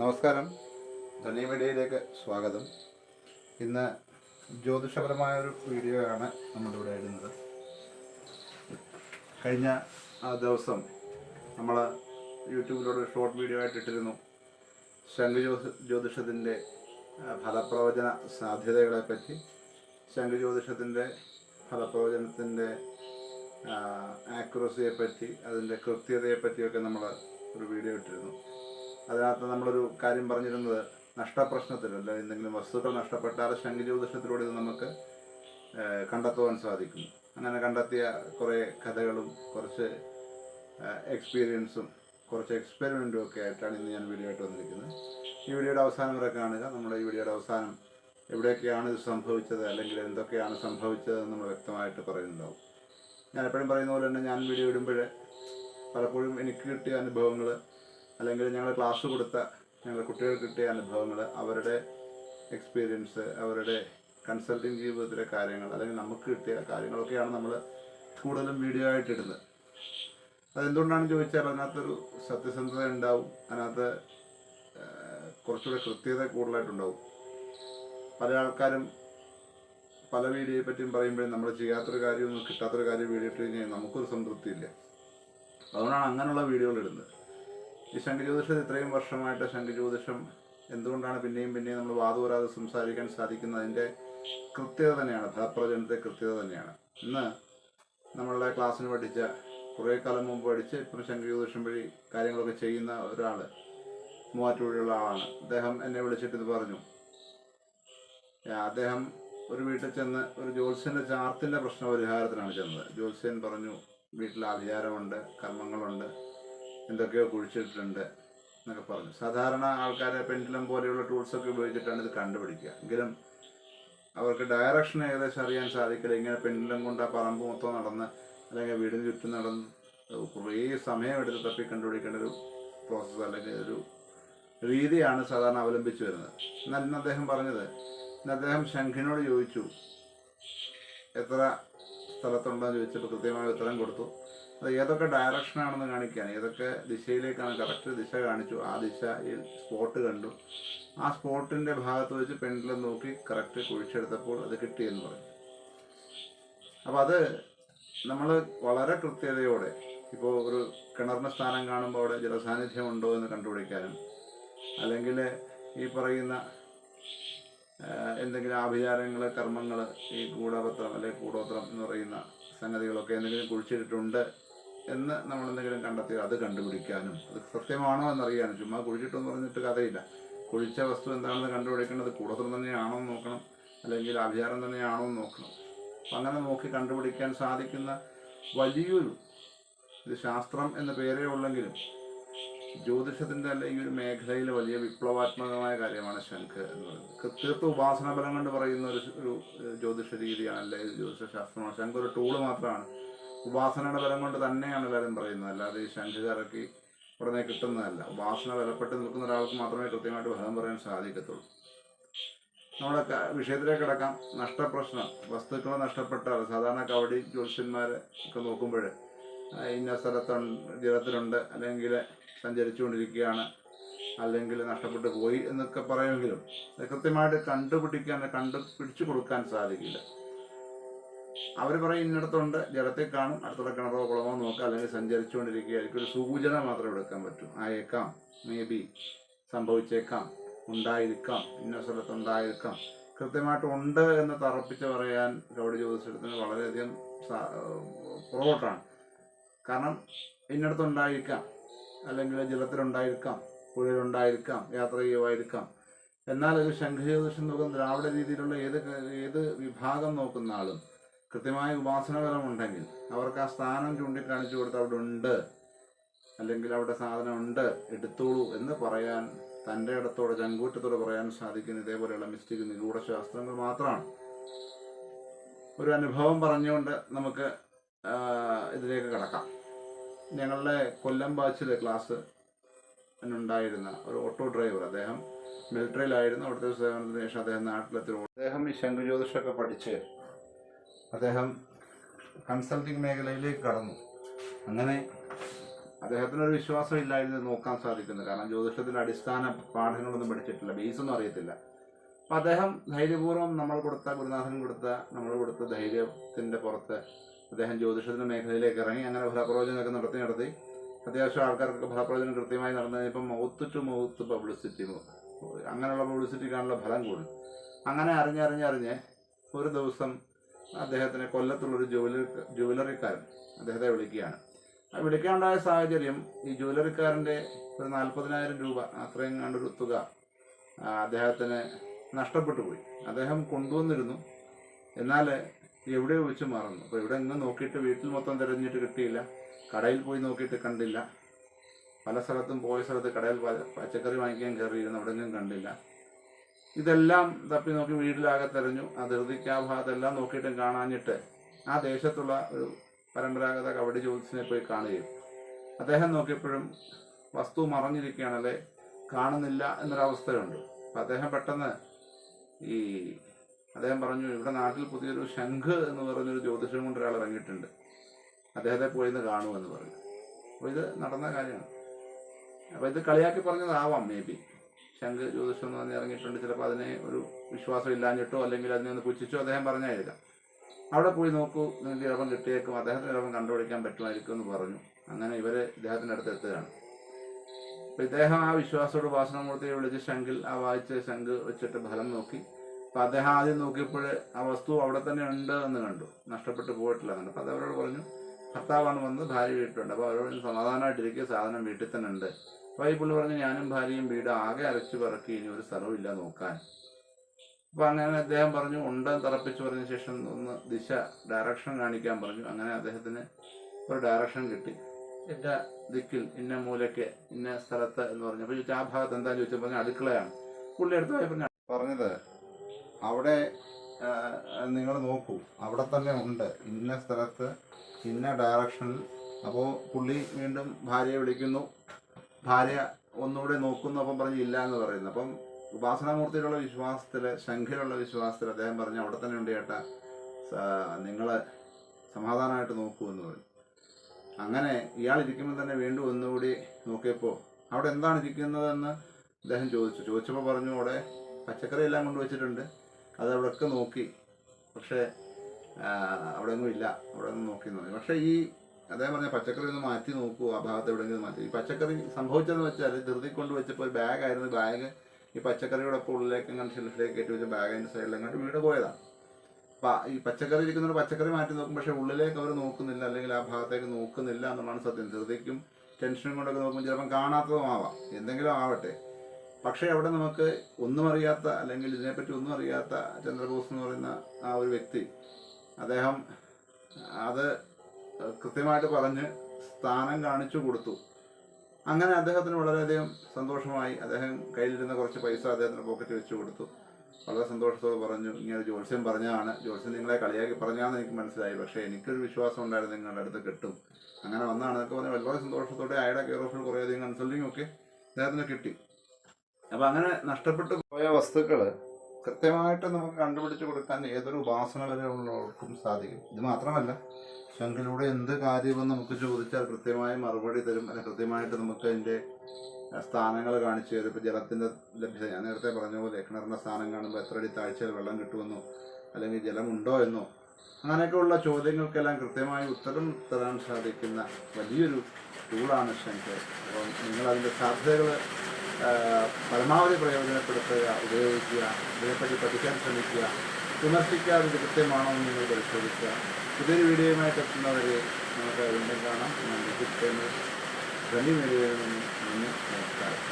നമസ്കാരം. ധനി മീഡിയയിലേക്ക് സ്വാഗതം. ഇന്ന് ജ്യോതിഷപരമായ ഒരു വീഡിയോ ആണ് നമ്മളിവിടെ ഇടുന്നത്. കഴിഞ്ഞ ആ ദിവസം നമ്മൾ യൂട്യൂബിലൂടെ ഷോർട്ട് വീഡിയോ ആയിട്ട് ഇട്ടിരുന്നു. ശംഖ് ജ്യോതി ജ്യോതിഷത്തിന്റെ ഫലപ്രവചന സാധ്യതകളെപ്പറ്റി ശംഖ് ജ്യോതിഷത്തിന്റെ ഫലപ്രവചനത്തിന്റെ ആക്യുറസിയെപ്പറ്റി അതിന്റെ കൃത്യതയെപ്പറ്റിയൊക്കെ നമ്മൾ ഒരു വീഡിയോ ഇട്ടിരുന്നു. അതിനകത്ത് നമ്മളൊരു കാര്യം പറഞ്ഞിരുന്നത് നഷ്ടപ്രശ്നത്തിൽ അല്ല എന്തെങ്കിലും വസ്തുക്കൾ നഷ്ടപ്പെട്ടാൽ ശംഖ് ജ്യോതിഷത്തിലൂടെ ഇത് നമുക്ക് കണ്ടെത്തുവാൻ സാധിക്കും അങ്ങനെ കണ്ടെത്തിയ കുറേ കഥകളും കുറച്ച് എക്സ്പീരിയൻസും കുറച്ച് എക്സ്പെരിമെന്റും ഒക്കെ ആയിട്ടാണ് ഇന്ന് ഞാൻ വീഡിയോ ആയിട്ട് വന്നിരിക്കുന്നത്. ഈ വീഡിയോയുടെ അവസാനം വരെ കാണുക. നമ്മുടെ ഈ വീഡിയോയുടെ അവസാനം എവിടെയൊക്കെയാണ് ഇത് സംഭവിച്ചത് അല്ലെങ്കിൽ എന്തൊക്കെയാണ് സംഭവിച്ചതെന്ന് നമ്മൾ വ്യക്തമായിട്ട് പറയുന്നുണ്ടാവും. ഞാൻ എപ്പോഴും പറയുന്ന പോലെ തന്നെ ഞാൻ വീഡിയോ ഇടുമ്പോൾ പലപ്പോഴും എനിക്ക് കിട്ടിയ അനുഭവങ്ങൾ അല്ലെങ്കിൽ ഞങ്ങൾ ക്ലാസ് കൊടുത്ത ഞങ്ങളുടെ കുട്ടികൾക്ക് കിട്ടിയ അനുഭവങ്ങൾ അവരുടെ എക്സ്പീരിയൻസ് അവരുടെ കൺസൾട്ടിങ് ജീവിതത്തിലെ കാര്യങ്ങൾ അല്ലെങ്കിൽ നമുക്ക് കിട്ടിയ കാര്യങ്ങളൊക്കെയാണ് നമ്മൾ കൂടുതലും വീഡിയോ ആയിട്ട് ഇടുന്നത്. അതെന്തുകൊണ്ടാണ് ചോദിച്ചാൽ അതിനകത്തൊരു സത്യസന്ധത ഉണ്ടാവും അതിനകത്ത് കുറച്ചുകൂടെ കൃത്യത കൂടുതലായിട്ടുണ്ടാവും. പല ആൾക്കാരും പല വീഡിയോയെ പറ്റിയും പറയുമ്പോഴും നമ്മൾ ചെയ്യാത്തൊരു കാര്യമൊന്നും കിട്ടാത്തൊരു കാര്യം വീഡിയോ ഇട്ട് കഴിഞ്ഞാൽ നമുക്കൊരു സംതൃപ്തിയില്ല. അതുകൊണ്ടാണ് അങ്ങനെയുള്ള വീഡിയോകൾ ഇടുന്നത്. ഈ ശംഖജ്യോതിഷം ഇത്രയും വർഷമായിട്ട് ശംഖജ്യോതിഷം എന്തുകൊണ്ടാണ് പിന്നെയും പിന്നെയും നമ്മൾ വാതുവരാതെ സംസാരിക്കാൻ സാധിക്കുന്നത്? അതിന്റെ കൃത്യത തന്നെയാണ് ഫലപ്രചനത്തെ കൃത്യത തന്നെയാണ്. ഇന്ന് നമ്മളുടെ ക്ലാസ്സിന് പഠിച്ച കുറേ കാലം മുമ്പ് പഠിച്ച് ഇപ്പം ശംഖജ്യോതിഷം വഴി കാര്യങ്ങളൊക്കെ ചെയ്യുന്ന ഒരാൾ മൂവാറ്റുപുഴയുള്ള ആളാണ്. അദ്ദേഹം എന്നെ വിളിച്ചിട്ട് ഇത് പറഞ്ഞു. അദ്ദേഹം ഒരു വീട്ടിൽ ചെന്ന് ഒരു ജ്യോത്സ്യന്റെ ചാർത്തിന്റെ പ്രശ്ന പരിഹാരത്തിനാണ് ചെന്നത്. ജ്യോത്സ്യൻ പറഞ്ഞു വീട്ടിൽ അധികാരമുണ്ട് കർമ്മങ്ങളുണ്ട് എന്തൊക്കെയോ കുഴിച്ചിട്ടുണ്ട് എന്നൊക്കെ പറഞ്ഞു. സാധാരണ ആൾക്കാരെ പെൻഡിലം പോലെയുള്ള ടൂൾസൊക്കെ ഉപയോഗിച്ചിട്ടാണ് ഇത് കണ്ടുപിടിക്കുക. എങ്കിലും അവർക്ക് ഡയറക്ഷൻ ഏകദേശം അറിയാൻ സാധിക്കില്ല. ഇങ്ങനെ പെൻഡിലം കൊണ്ട് ആ പറമ്പ് മൊത്തം നടന്ന് അല്ലെങ്കിൽ വീടിന് ചുറ്റും നടന്ന് കുറേ സമയമെടുത്ത് തപ്പി കണ്ടുപിടിക്കേണ്ട ഒരു പ്രോസസ്സ് അല്ലെങ്കിൽ ഒരു രീതിയാണ് സാധാരണ അവലംബിച്ചു വരുന്നത്. എന്നാൽ ഇന്ന് അദ്ദേഹം പറഞ്ഞത് ഇന്ന് അദ്ദേഹം ശംഖിനോട് ചോദിച്ചു എത്ര സ്ഥലത്തുണ്ടെന്ന് ചോദിച്ചപ്പോൾ കൃത്യമായ ഉത്തരം കൊടുത്തു. അത് ഏതൊക്കെ ഡയറക്ഷനാണെന്ന് കാണിക്കാൻ ഏതൊക്കെ ദിശയിലേക്കാണ് കറക്റ്റ് ദിശ കാണിച്ചു? ആ ദിശയിൽ സ്പോട്ട് കണ്ടു. ആ സ്പോട്ടിന്റെ ഭാഗത്ത് വെച്ച് പെൻഡിലും നോക്കി കറക്റ്റ് കുഴിച്ചെടുത്തപ്പോൾ അത് കിട്ടിയെന്ന് പറഞ്ഞു. അപ്പം അത് നമ്മൾ വളരെ കൃത്യതയോടെ ഇപ്പോൾ ഒരു കിണറിന് സ്ഥാനം കാണുമ്പോൾ അവിടെ ജലസാന്നിധ്യം ഉണ്ടോ എന്ന് കണ്ടുപിടിക്കാനും അല്ലെങ്കിൽ ഈ പറയുന്ന എന്തെങ്കിലും ആഭിചാരങ്ങൾ കർമ്മങ്ങൾ ഈ കൂടപത്രം അല്ലെങ്കിൽ കൂടോത്രം എന്ന് പറയുന്ന സംഗതികളൊക്കെ എന്തെങ്കിലും കുഴിച്ചിട്ടുണ്ട് എന്ന് നമ്മൾ എന്തെങ്കിലും കണ്ടെത്തി അത് കണ്ടുപിടിക്കാനും അത് സത്യമാണോ എന്നറിയാനും. ചുമ്മാ കുഴിച്ചിട്ടെന്ന് പറഞ്ഞിട്ട് കഥയില്ല. കുഴിച്ച വസ്തു എന്താണെന്ന് കണ്ടുപിടിക്കേണ്ടത് കൂടുതൽ തന്നെയാണോ എന്ന് നോക്കണം. അല്ലെങ്കിൽ അഭിചാരം തന്നെയാണോ എന്ന് നോക്കണം. അപ്പം അങ്ങനെ നോക്കി കണ്ടുപിടിക്കാൻ സാധിക്കുന്ന വലിയൊരു ഇത് ശാസ്ത്രം എന്ന പേരേ ഉള്ളെങ്കിലും ജ്യോതിഷത്തിന്റെ അല്ല ഈ ഒരു മേഖലയിൽ വലിയ വിപ്ലവാത്മകമായ കാര്യമാണ് ശംഖ് എന്ന് പറയുന്നത്. തീർത്ത ഉപാസന ബലം കൊണ്ട് പറയുന്ന ഒരു ഒരു ജ്യോതിഷ രീതിയാണ് അല്ലെങ്കിൽ ജ്യോതിഷ ശാസ്ത്രമാണ്. ശംഖ് ഒരു ടൂൾ മാത്രമാണ്. ഉപാസനയുടെ ബലം കൊണ്ട് തന്നെയാണ് എല്ലാവരും പറയുന്നത്. അല്ലാതെ ഈ ശംഖിതറക്കി ഉടനെ കിട്ടുന്നതല്ല. ഉപാസന ബലപ്പെട്ട് നിൽക്കുന്ന ഒരാൾക്ക് മാത്രമേ കൃത്യമായിട്ട് ഫലം പറയാൻ സാധിക്കത്തുള്ളൂ. നമ്മുടെ വിഷയത്തിലേക്ക് കിടക്കാം. നഷ്ടപ്രശ്നം. വസ്തുക്കൾ നഷ്ടപ്പെട്ടാൽ സാധാരണ കവടി ജ്യോത്സ്യന്മാരെ ഒക്കെ നോക്കുമ്പോൾ ഇന്ന സ്ഥലത്തുണ്ട് ജലത്തിലുണ്ട് അല്ലെങ്കിൽ സഞ്ചരിച്ചുകൊണ്ടിരിക്കുകയാണ് അല്ലെങ്കിൽ നഷ്ടപ്പെട്ടു പോയി എന്നൊക്കെ പറയുമെങ്കിലും കൃത്യമായിട്ട് കണ്ടുപിടിക്കാൻ കണ്ടുപിടിച്ചു കൊടുക്കാൻ സാധിക്കില്ല. അവർ പറയും ഇന്നിടത്തുണ്ട് ജലത്തിൽ കാണും അടുത്തുള്ള കിണറോ കുളമോ നോക്കാം അല്ലെങ്കിൽ സഞ്ചരിച്ചുകൊണ്ടിരിക്കുകയായിരിക്കും ഒരു സൂചന മാത്രം എടുക്കാൻ പറ്റും. ആയേക്കാം മേ ബി സംഭവിച്ചേക്കാം ഉണ്ടായിരിക്കാം ഇന്ന സ്ഥലത്ത് ഉണ്ടായിരിക്കാം. കൃത്യമായിട്ട് ഉണ്ട് എന്ന് തറപ്പിച്ച് പറയാൻ ഗൗഡി ജ്യോതിഷത്തിന് വളരെയധികം പുറകോട്ടാണ്. കാരണം ഇന്നിടത്തുണ്ടായിരിക്കാം അല്ലെങ്കിൽ ജലത്തിലുണ്ടായിരിക്കാം പുഴയിലുണ്ടായിരിക്കാം യാത്ര ചെയ്യുമായിരിക്കാം എന്നാൽ ഒരു ശംഖജ്യോതിഷം നോക്കുന്ന ദ്രാവിഡ രീതിയിലുള്ള ഏത് ഏത് വിഭാഗം നോക്കുന്ന ആളും കൃത്യമായ ഉണ്ടെങ്കിൽ അവർക്ക് ആ സ്ഥാനം ചൂണ്ടിക്കാണിച്ചു കൊടുത്ത് അവിടെ ഉണ്ട് അല്ലെങ്കിൽ അവിടെ സാധനം ഉണ്ട് എടുത്തോളൂ എന്ന് പറയാൻ തന്റെ ഇടത്തോടെ ചങ്കൂറ്റത്തോടെ പറയാൻ സാധിക്കുന്ന ഇതേപോലെയുള്ള മിസ്റ്റേക്ക് നിഗൂഢ ശാസ്ത്രങ്ങൾ മാത്രമാണ്. ഒരു അനുഭവം പറഞ്ഞുകൊണ്ട് നമുക്ക് ഇതിലേക്ക് കടക്കാം. ഞങ്ങളുടെ കൊല്ലം ബാച്ചിലെ ക്ലാസ് ഉണ്ടായിരുന്ന ഒരു ഓട്ടോ ഡ്രൈവർ അദ്ദേഹം മിലിറ്ററിയിലായിരുന്നു. അവിടുത്തെ സേവനത്തിന് ശേഷം അദ്ദേഹം നാട്ടിലെത്തി. അദ്ദേഹം ഈ ശംഖുജ്യോതിഷമൊക്കെ പഠിച്ച് അദ്ദേഹം കൺസൾട്ടിംഗ് മേഖലയിലേക്ക് കടന്നു. അങ്ങനെ അദ്ദേഹത്തിനൊരു വിശ്വാസം ഇല്ലായിരുന്നു നോക്കാൻ സാധിക്കുന്നത്. കാരണം ജ്യോതിഷത്തിന്റെ അടിസ്ഥാന പാഠങ്ങളൊന്നും പഠിച്ചിട്ടില്ല. ബേസൊന്നും അറിയത്തില്ല. അപ്പം അദ്ദേഹം ധൈര്യപൂർവം നമ്മൾ കൊടുത്ത ഗുരുനാഥൻ കൊടുത്ത നമ്മൾ കൊടുത്ത ധൈര്യത്തിന്റെ പുറത്ത് അദ്ദേഹം ജ്യോതിഷത്തിന്റെ മേഖലയിലേക്ക് ഇറങ്ങി. അങ്ങനെ ഫലപ്രവചനമൊക്കെ നടത്തി നടത്തി. അത്യാവശ്യം ആൾക്കാർക്ക് ഫലപ്രവചനം കൃത്യമായി നടന്നതിന് ഇപ്പം മൗത്ത് ടു മൗത്ത് പബ്ലിസിറ്റി അങ്ങനെയുള്ള പബ്ലിസിറ്റിക്കാണുള്ള ഫലം കൂടും. അങ്ങനെ അറിഞ്ഞറിഞ്ഞറിഞ്ഞ് ഒരു ദിവസം അദ്ദേഹത്തിന് കൊല്ലത്തുള്ളൊരു ജുവലറി ജുവലറിക്കാരൻ അദ്ദേഹത്തെ വിളിക്കുകയാണ്. ആ വിളിക്കാനുണ്ടായ സാഹചര്യം ഈ ജുവലറിക്കാരന്റെ ഒരു നാൽപ്പതിനായിരം രൂപ അത്രയും കണ്ടൊരു തുക അദ്ദേഹത്തിന് നഷ്ടപ്പെട്ടു പോയി. അദ്ദേഹം കൊണ്ടുവന്നിരുന്നു. എന്നാൽ എവിടെയോ വെച്ച് മറന്നു. അപ്പോൾ ഇവിടെ എങ്ങും നോക്കിയിട്ട് വീട്ടിൽ മൊത്തം തിരഞ്ഞിട്ട് കിട്ടിയില്ല. കടയിൽ പോയി നോക്കിയിട്ട് കണ്ടില്ല. പല സ്ഥലത്തും പോയ സ്ഥലത്ത് കടയിൽ പച്ചക്കറി വാങ്ങിക്കാൻ കയറിയിരുന്നു. അവിടെങ്ങും കണ്ടില്ല. ഇതെല്ലാം തപ്പി നോക്കി വീടിലാകെ തെരഞ്ഞു. ആ ധൃതിക്ക് ഭാഗത്തെല്ലാം നോക്കിയിട്ടും കാണാഞ്ഞിട്ട് ആ ദേശത്തുള്ള ഒരു പരമ്പരാഗത കബഡി ജ്യോതിസിനെ പോയി കാണുകയും അദ്ദേഹം നോക്കിയപ്പോഴും വസ്തു മറഞ്ഞിരിക്കുകയാണല്ലേ? കാണുന്നില്ല എന്നൊരവസ്ഥയുണ്ട്. അപ്പം അദ്ദേഹം പെട്ടെന്ന് ഈ അദ്ദേഹം പറഞ്ഞു ഇവിടെ നാട്ടിൽ പുതിയൊരു ശംഖ് എന്ന് പറഞ്ഞൊരു ജ്യോതിഷം കൊണ്ട് ഒരാൾ ഇറങ്ങിയിട്ടുണ്ട്. അദ്ദേഹത്തെ പോയി ഇന്ന് കാണുമെന്ന് പറഞ്ഞു. അപ്പോൾ ഇത് നടന്ന കാര്യമാണ്. അപ്പോൾ ഇത് കളിയാക്കി പറഞ്ഞതാവാം മേ ബി ശംഖ് ജ്യോതിഷം എന്ന് പറഞ്ഞ് ഇറങ്ങിയിട്ടുണ്ട്. ചിലപ്പോൾ അതിനെ ഒരു വിശ്വാസം ഇല്ലാഞ്ഞിട്ടോ അല്ലെങ്കിൽ അതിനെ ഒന്ന് പുച്ഛിച്ചോ അദ്ദേഹം പറഞ്ഞായിരിക്കാം. അവിടെ പോയി നോക്കൂ നിങ്ങൾക്ക് ഇളവം കിട്ടിയേക്കും അദ്ദേഹത്തിന് ഇളവം കണ്ടുപിടിക്കാൻ പറ്റുമായിരിക്കും എന്ന് പറഞ്ഞു. അങ്ങനെ ഇവരെ ഇദ്ദേഹത്തിന്റെ അടുത്ത് എത്തുകയാണ്. അപ്പം ഇദ്ദേഹം ആ വിശ്വാസത്തോട് വാസനമൂർത്തിയെ വിളിച്ച് ശങ്കിൽ ആ വായിച്ച ശംഖ് വെച്ചിട്ട് ഫലം നോക്കി. അപ്പം അദ്ദേഹം ആദ്യം നോക്കിയപ്പോൾ ആ വസ്തു അവിടെ തന്നെ ഉണ്ട് എന്ന് കണ്ടു. നഷ്ടപ്പെട്ടു പോയിട്ടില്ല എന്നുണ്ട് അപ്പം അത് അവരോട് പറഞ്ഞു ഭർത്താവാണ് വന്ന് ഭാര്യ വീട്ടിലുണ്ട്. അപ്പോൾ അവരോട് സമാധാനമായിട്ടിരിക്കുക. സാധനം വീട്ടിൽ തന്നെ ഉണ്ട്. അപ്പോൾ പറഞ്ഞ് ഞാനും ഭാര്യയും വീട് ആകെ അരച്ചു പറക്കി ഇനി ഒരു സ്ഥലമില്ല നോക്കാൻ. അപ്പൊ അങ്ങനെ അദ്ദേഹം പറഞ്ഞു ഉണ്ട് തറപ്പിച്ചു പറഞ്ഞ ശേഷം ഒന്ന് ദിശ ഡയറക്ഷൻ കാണിക്കാൻ പറഞ്ഞു. അങ്ങനെ അദ്ദേഹത്തിന് ഒരു ഡയറക്ഷൻ കിട്ടി. ഇന്ന ദിക്കിൽ ഇന്ന മൂലയ്ക്ക് ഇന്ന സ്ഥലത്ത് എന്ന് പറഞ്ഞു. അപ്പോൾ ചോദിച്ചാൽ ആ ഭാഗത്ത് എന്താ ചോദിച്ചാൽ പറഞ്ഞ അടുക്കളയാണ്. പുള്ളി അടുത്ത് പറഞ്ഞു പറഞ്ഞത് അവിടെ നിങ്ങൾ നോക്കൂ അവിടെ തന്നെ ഉണ്ട് ഇന്ന സ്ഥലത്ത് ഇന്ന ഡയറക്ഷനിൽ അപ്പോൾ പുള്ളി വീണ്ടും ഭാര്യയെ വിളിക്കുന്നു. ഭാര്യ ഒന്നുകൂടെ നോക്കുന്നു പറഞ്ഞു ഇല്ല എന്ന് പറയുന്നു. അപ്പം ഉപാസനാമൂർത്തിയിലുള്ള വിശ്വാസത്തിൽ ശംഖിലുള്ള വിശ്വാസത്തിൽ അദ്ദേഹം പറഞ്ഞു അവിടെ തന്നെ ഉണ്ട് ചേട്ടാ നിങ്ങൾ സമാധാനമായിട്ട് നോക്കൂ എന്ന് പറഞ്ഞു. അങ്ങനെ ഇയാൾ ഇരിക്കുമ്പോൾ തന്നെ വീണ്ടും ഒന്നുകൂടി നോക്കിയപ്പോൾ അവിടെ എന്താണ് ഇരിക്കുന്നതെന്ന് അദ്ദേഹം ചോദിച്ചു. ചോദിച്ചപ്പോൾ പറഞ്ഞു അവിടെ പച്ചക്കറി എല്ലാം കൊണ്ടുവച്ചിട്ടുണ്ട് അത് അവിടെയൊക്കെ നോക്കി. പക്ഷേ അവിടെ ഒന്നും ഇല്ല. അവിടെ ഒന്നും നോക്കി നോക്കി പക്ഷേ ഈ അദ്ദേഹം പറഞ്ഞ പച്ചക്കറി ഒന്ന് മാറ്റി നോക്കൂ ആ ഭാഗത്ത് എവിടെയെങ്കിലും മാറ്റി. ഈ പച്ചക്കറി സംഭവിച്ചതെന്ന് വെച്ചാൽ ധൃതി കൊണ്ട് വെച്ചപ്പോൾ ഒരു ബാഗായിരുന്നു ബാഗ് ഈ പച്ചക്കറിയുടെ ഒപ്പം ഉള്ളിലേക്ക് അങ്ങനെ ഷെൽഫിലേക്ക് കയറ്റി വെച്ച ബാഗിന്റെ സൈഡിൽ അങ്ങോട്ട് വീട് പോയതാണ്. അപ്പം ഈ പച്ചക്കറി ഇരിക്കുന്നവർ പച്ചക്കറി മാറ്റി നോക്കും. പക്ഷേ ഉള്ളിലേക്ക് അവർ നോക്കുന്നില്ല. അല്ലെങ്കിൽ ആ ഭാഗത്തേക്ക് നോക്കുന്നില്ല എന്നുള്ളതാണ് സത്യം. ധൃതിക്കും ടെൻഷനും കൊണ്ടൊക്കെ നോക്കുമ്പോൾ ചിലപ്പം കാണാത്തതും ആവാം എന്തെങ്കിലും ആവട്ടെ. പക്ഷേ അവിടെ നമുക്ക് ഒന്നും അറിയാത്ത അല്ലെങ്കിൽ ഇതിനെപ്പറ്റി ഒന്നും അറിയാത്ത ചന്ദ്രബോസ് എന്ന് പറയുന്ന ആ ഒരു വ്യക്തി അദ്ദേഹം അത് കൃത്യമായിട്ട് പറഞ്ഞ് സ്ഥാനം കാണിച്ചു കൊടുത്തു. അങ്ങനെ അദ്ദേഹത്തിന് വളരെയധികം സന്തോഷമായി. അദ്ദേഹം കയ്യിലിരുന്ന കുറച്ച് പൈസ അദ്ദേഹത്തിന് പോക്കറ്റ് വെച്ച് കൊടുത്തു. വളരെ സന്തോഷത്തോട് പറഞ്ഞു ഇങ്ങനെ ജോത്സ്യം പറഞ്ഞതാണ്. ജോത്സ്യം നിങ്ങളെ കളിയാക്കി പറഞ്ഞാന്ന് എനിക്ക് മനസ്സിലായി. പക്ഷേ എനിക്കൊരു വിശ്വാസം ഉണ്ടായിരുന്നു നിങ്ങളുടെ അടുത്ത് കിട്ടും. അങ്ങനെ വന്നാണ് എന്നൊക്കെ പറഞ്ഞാൽ വളരെ സന്തോഷത്തോടെ അയാളുടെ കെയർ ഓഫിൽ കുറേയധികം കൺസൾട്ടിങ് ഒക്കെ അദ്ദേഹത്തിന് കിട്ടി. അപ്പം അങ്ങനെ നഷ്ടപ്പെട്ടു പോയ വസ്തുക്കൾ കൃത്യമായിട്ട് നമുക്ക് കണ്ടുപിടിച്ച് കൊടുക്കാൻ ഏതൊരു ഉപാസനകലയുള്ളവർക്കും സാധിക്കും. ഇത് മാത്രമല്ല ശങ്കിലൂടെ എന്ത് കാര്യമെന്ന് നമുക്ക് ചോദിച്ചാൽ കൃത്യമായി മറുപടി തരും. അല്ല കൃത്യമായിട്ട് നമുക്ക് അതിന്റെ സ്ഥാനങ്ങൾ കാണിച്ചു തരും. ഇപ്പോൾ ജലത്തിന്റെ ലഭ്യത ഞാൻ നേരത്തെ പറഞ്ഞ പോലെ കിണറിന്റെ സ്ഥാനം കാണുമ്പോൾ എത്ര അടി താഴ്ചയിൽ വെള്ളം കിട്ടുമെന്നോ അല്ലെങ്കിൽ ജലമുണ്ടോ എന്നോ അങ്ങനെയൊക്കെയുള്ള ചോദ്യങ്ങൾക്കെല്ലാം കൃത്യമായി ഉത്തരം തരാൻ സാധിക്കുന്ന വലിയൊരു ടൂളാണ് ശങ്കർ അപ്പം നിങ്ങൾ അതിന്റെ സാധ്യതകൾ പരമാവധി പ്രയോജനപ്പെടുത്തുക ഉപയോഗിക്കുക ഇതിനെപ്പറ്റി പഠിക്കാൻ ശ്രമിക്കുക വിമർശിക്കാതെ ഇത് കൃത്യമാണോ എന്ന് നിങ്ങൾ പരിശോധിക്കുക. പുതിയൊരു വീഡിയോയുമായിട്ട് എത്തുന്നവരെ നമുക്ക് വീണ്ടും കാണാം. ഞാൻ വിജിറ്റ് ധനി വീഡിയോയിൽ നിന്ന് നന്ദി നമസ്കാരം.